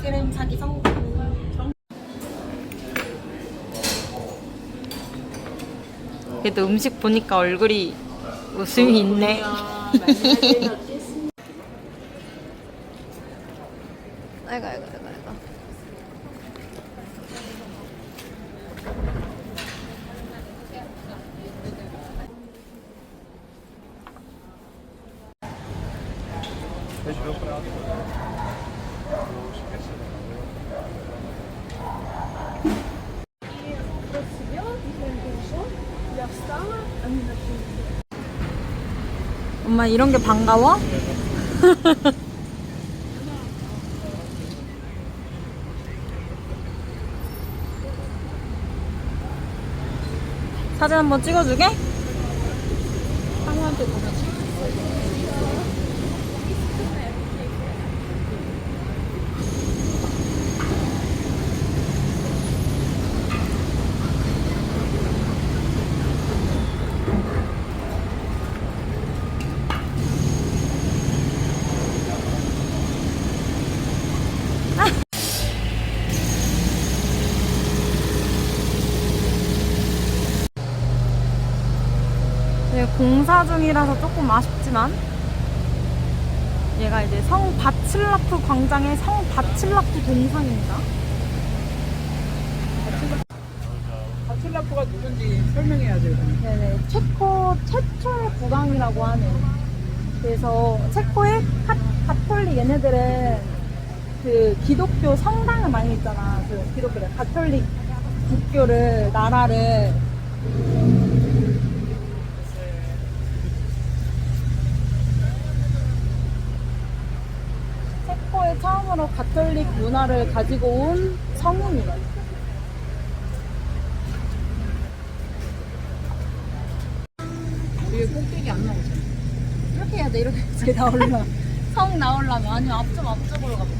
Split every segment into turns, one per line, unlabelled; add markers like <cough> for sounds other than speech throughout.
크림 사기 성공 그래도 음식 보니까 얼굴이 웃음이 있네 아이고 아이고 아이고 아이고 엄마 이런 게 반가워? <laughs> 사진 한번 찍어주게? 공사 중이라서 조금 아쉽지만 얘가 이제 성 바칠라프 광장의 성 바칠라프 동상입니다.
바틀라프가 누군지 설명해야 돼요.
네네, 체코 최초의 국왕이라고 하는. 그래서 체코의 카, 가톨릭 얘네들은 그 기독교 성당을 많이 있잖아. 그 기독교를 가톨릭 국교를 나라를 체코에 처음으로 가톨릭 문화를 가지고 온 성인이래.
뒤에 꼭대기 안 나오잖아.
이렇게 해야 돼. 이렇게 이렇게 나오려면 성 나오려면. 아니면 앞쪽 앞쪽으로 가봐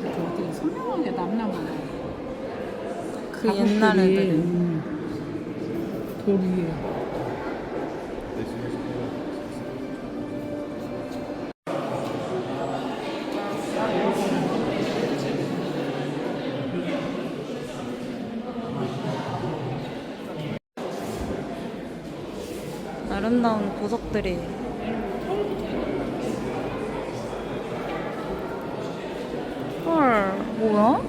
이렇게 어떻게 선명하게 남남하네.
그 옛날 애들
음, 돌 위에.
아름다운 보석들이 헐 뭐야?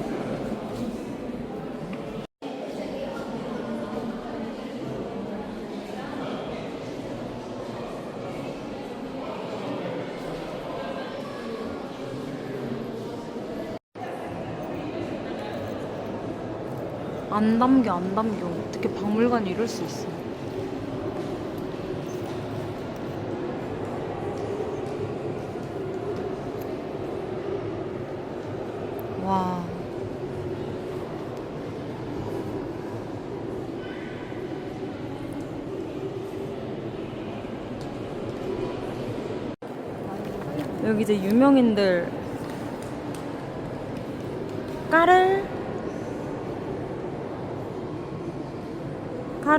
안 담겨 안 담겨 어떻게 박물관이 이럴 수 있어 와. 여기 이제 유명인들 까를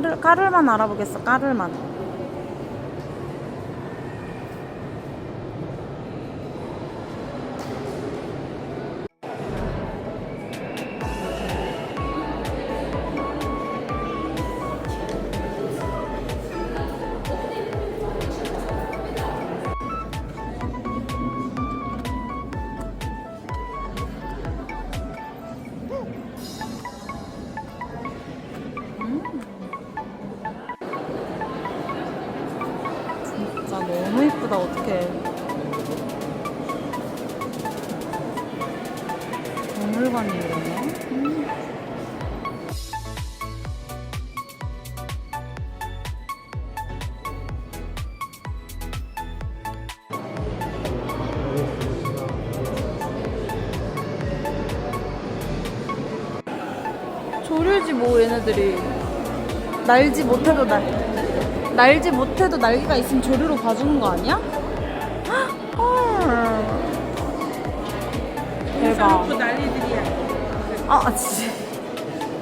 까를 까를만 알아보겠어 까를만 박물관이에요, 그러면. 조류지 뭐 얘네들이 날지 못해도 날 날지 못해도 날개가 있으면 조류로 봐주는 거 아니야? 아 진짜.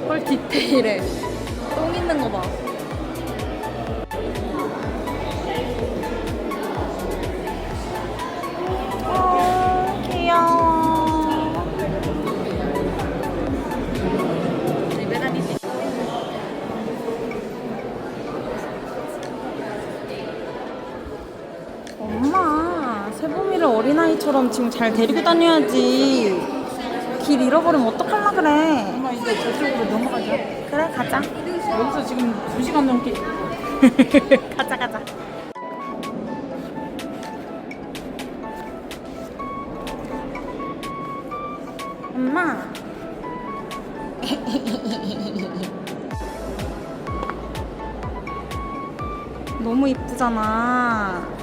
헐 디테일해. 똥 있는 거 봐. 어, 귀여워. 엄마, 세범이를 어린아이처럼 지금 잘 데리고 다녀야지. 길 잃어버리면 어떡할라 그래.
엄마 이제 저쪽으로 넘어가자.
그래, 가자.
여기서 지금 2시간 넘게 <laughs>
가자, 가자. 엄마. <laughs> 너무 이쁘잖아.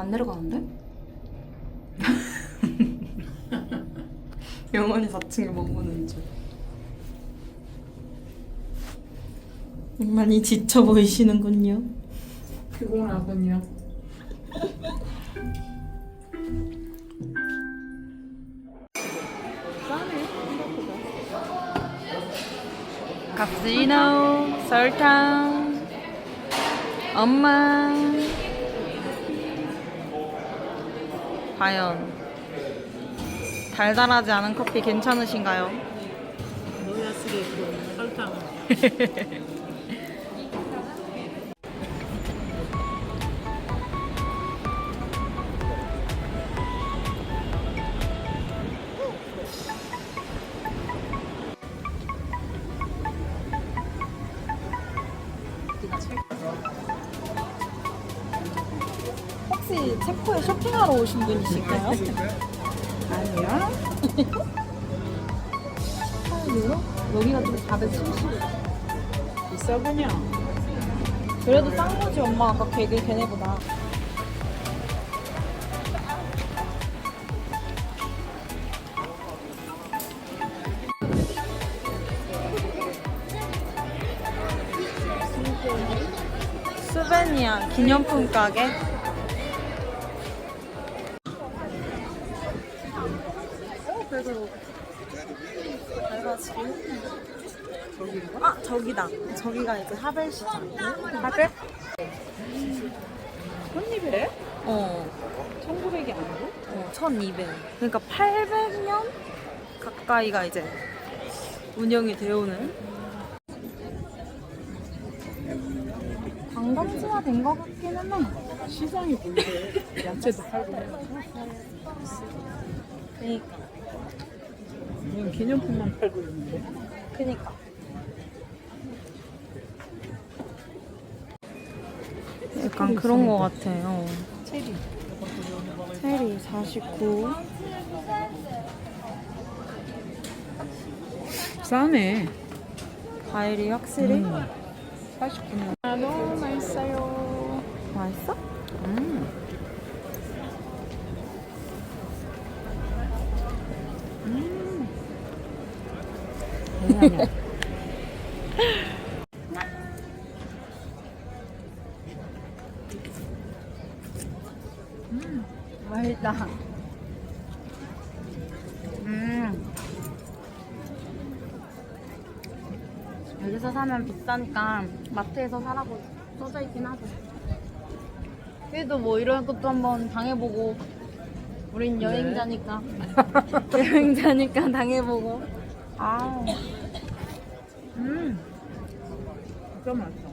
안 내려가는데? <laughs> 영원히 4층에 머무는 줄. 많이 지쳐 보이시는군요.
피곤하군요.
카푸치노, 설탕, 엄마. 과연 달달하지 않은 커피 괜찮으신가요?
노야 쓰겠고 설탕. <laughs>
오신 분이실까요?
아니야?
18유로? 여기가 좀 470.
비싸 그냥.
그래도 싼 거지 엄마 아까 걔 걔네보다. 스베니아 기념품 가게. 아 저기다. 저기가 이제 하벨 시장. 하벨?
1200?
어.
1900이 아니고?
어, 1200. 그러니까 800년 가까이가 이제 운영이 되어오는. 관광지화 된 것 같기는 해.
시장이 보이대. 야채도 팔고.
그니까.
이건 기념품만 팔고 있는데.
그니까. 약간 그런 것 같아요.
체리.
체리 49.
싸네.
과일이 확실히
49년. 아, 너무 맛있어요.
맛있어?
음. 음.
비싸니까 마트에서 사라고 써져 있긴 하죠. 그래도 뭐 이런 것도 한번 당해보고 우린 여행자니까. <laughs> 여행자니까 당해보고. 아, 음.
진짜 맛있어.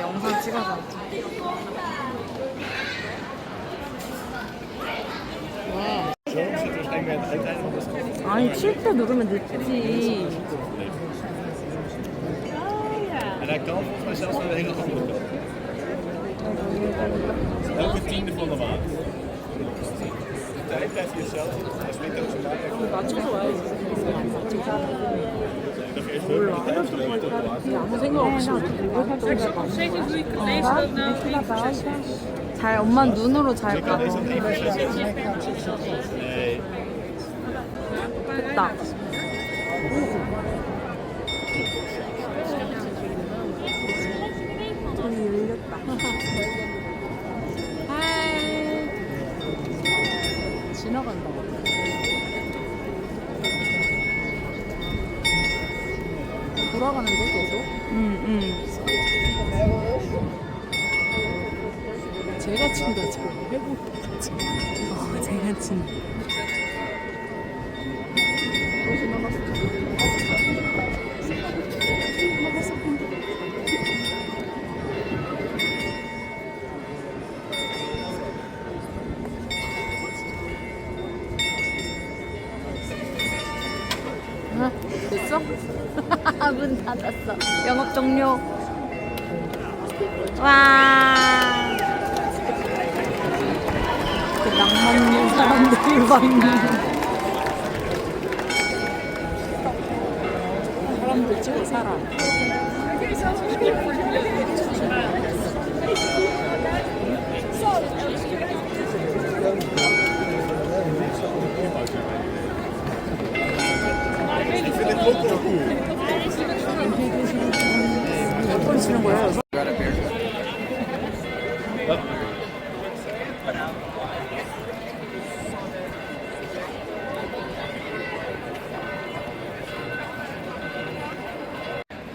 영상 찍어줘. 아니 칠때 누르면 늦지.
En hij kan volgens mij zelfs naar de hele andere kant. Elke tiende van de maand. De tijd blijft hij hetzelfde. Hij springt ook zo bij.
맞춰서 와야지.
Dat geeft heel veel tijd voor de hele top
아무 생각 없이
잘 엄마 눈으로 잘 봐. 됐다. 저기 열렸다.
지나간다. 돌아가는데 계속?
응, 응.
제가 친다 지금 해보.
어, 제가 진.
아,
문 닫았어. 영업 종료. 와. 그 낭만 있는 사람들이.
사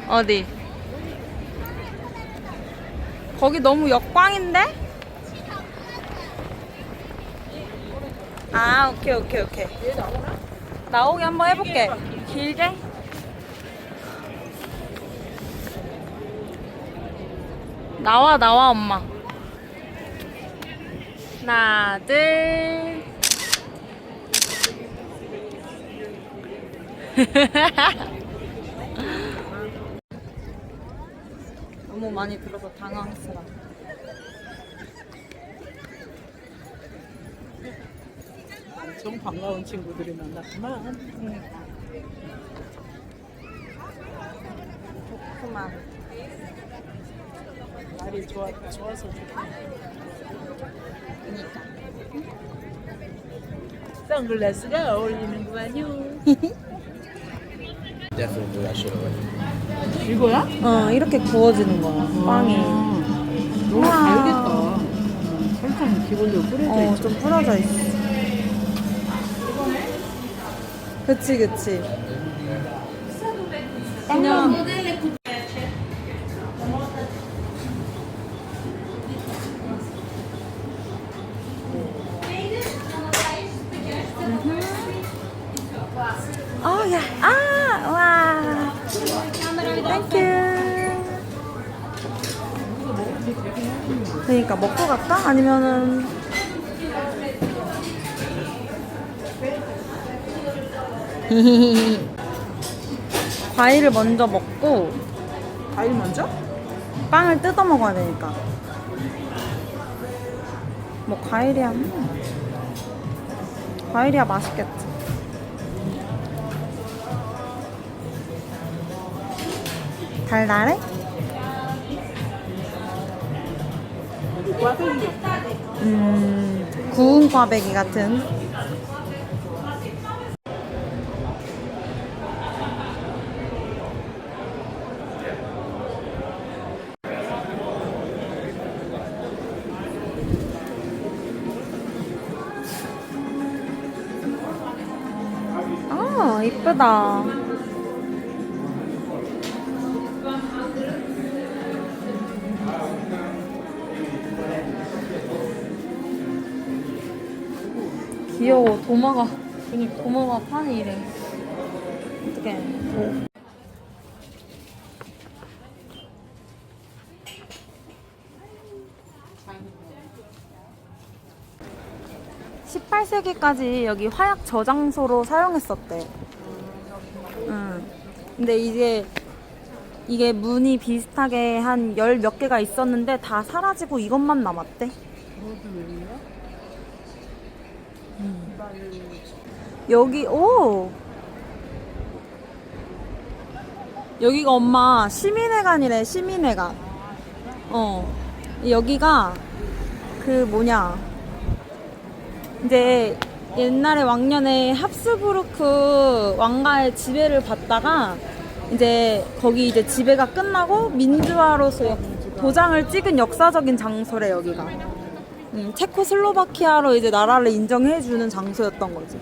어디? 거기 너무 역광인데? 아, 오케이, 오케이, 오케이. 나오게 한번 해볼게. 길게? 나와, 나와, 엄마. 하나, 둘. <laughs> 너무 많이 들어서 당황했어라.
엄청 반가운 친구들이 만났구만.
그만.
날이 좋아, 좋아서 좋다.
그니까.
선글라스가 어울리는구만요. <laughs> 이거야?
어, 이렇게 구워지는 거야, 빵이.
너무
우와.
다르겠다. 설탕 기본적으로 뿌려져
어,
있죠.
좀 뿌려져 있어. 그치, 그치. 그냥. 아니면은 <laughs> 과일을 먼저 먹고
과일 먼저?
빵을 뜯어 먹어야 되니까. 뭐 과일이야. 음. 과일이야 맛있겠지. 달달해? 음, 구운 꽈배기 같은. 아, 이쁘다. 귀여워. 도마가 도마가 판이 이래. 어떡해. 18세기까지 여기 화약 저장소로 사용했었대. 응. 근데 이제 이게 문이 비슷하게 한 열 몇 개가 있었는데 다 사라지고 이것만 남았대. 음. 여기 오 여기가 엄마 시민회관이래 시민회관. 어 여기가 그 뭐냐 이제 옛날에 왕년에 합스부르크 왕가의 지배를 받다가 이제 거기 이제 지배가 끝나고 민주화로서 역- 도장을 찍은 역사적인 장소래 여기가. 음, 체코슬로바키아로 이제 나라를 인정해주는 장소였던 거지.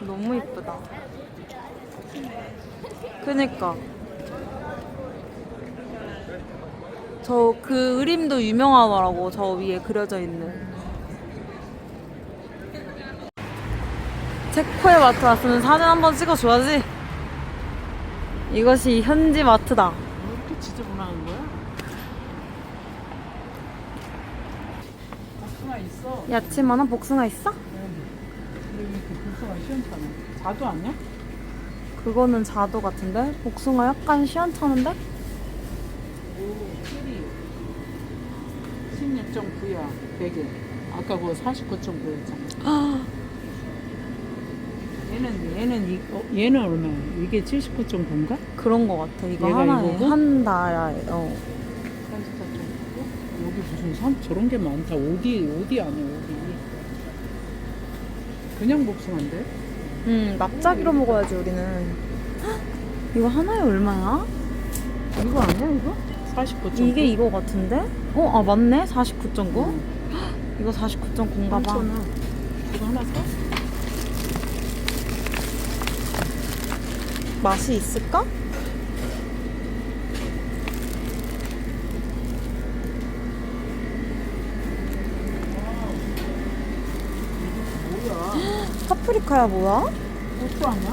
너무 이쁘다. 그니까. 저 그 그림도 유명하더라고 저 위에 그려져 있는 체코에 마트 왔으면 사진 한번 찍어줘야지 이것이 현지 마트다
왜 이렇게 지저분한 거야? 복숭아 있어.
야채만한 복숭아 있어?
근데 왜 이렇게 복숭아 시원찮아? 자두 아니야?
그거는 자도 같은데? 복숭아 약간 시원찮은데?
오, 체리. 16.9야, 100에. 아까 그거 49.9였잖아. 얘는, 얘는, 이, 어, 얘는 얼마야? 이게 79.9인가?
그런 거 같아 이거
얘가
하나에
이거고?
한 달에 어.
44.9? 여기 무슨 산, 저런 게 많다. 어디, 어디 아니야, 어디. 그냥 복숭아인데?
음 납작이로 먹어야지 우리는 헉, <gasps> 이거 하나에 얼마야?
이거 아니야, 이거? 49.9?
이게 이거 같은데? 어? 아 맞네 49.9?
응. <gasps>
이거 49.9인가 봐
3,000원. 이거 하나 사?
맛이 있을까? <gasps> 파프리카야 뭐야?
고추 아니야?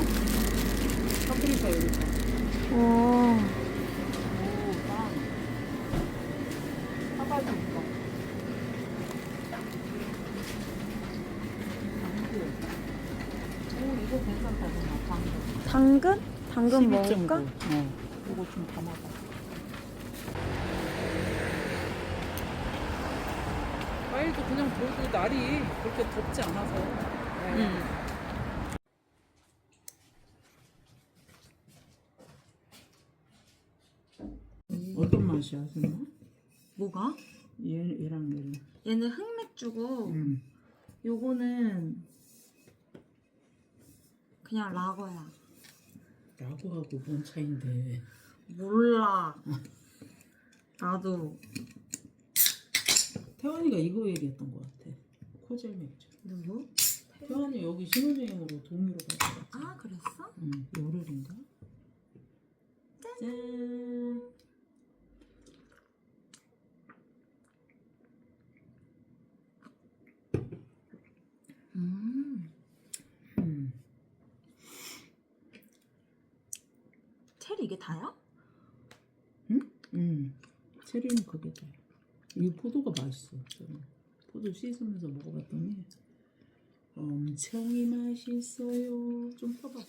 파프리카 여기 있다.
어.
오, 빵. 사과도 있다. 당근. 오, 이거 괜찮다, 정말. 당근.
당근? 당근 먹을까?
어, 이거 좀 담아봐. 과일도 그냥 보고 날이 그렇게 덥지 않아서.
응.
어떤 맛이야, 설마?
뭐가?
얘, 얘랑 얘랑.
얘는 흑맥주고
음.
요거는 그냥 라거야.
라고하고 뭔 차인데.
몰라. 나도
태환이가 이거 얘기했던 것 같아. 코젤 맥주.
누구?
태환이 여기 신혼여행으로 동유로 갔다.
아 그랬어?
응, 열흘인가? 짠.
음.
음.
이게 다야?
음. 체리는 그게 다. 이 포도가 맛있어. 저는 포도 씻으면서 먹어봤더니 엄청 이 맛있어요. 좀 퍼봐.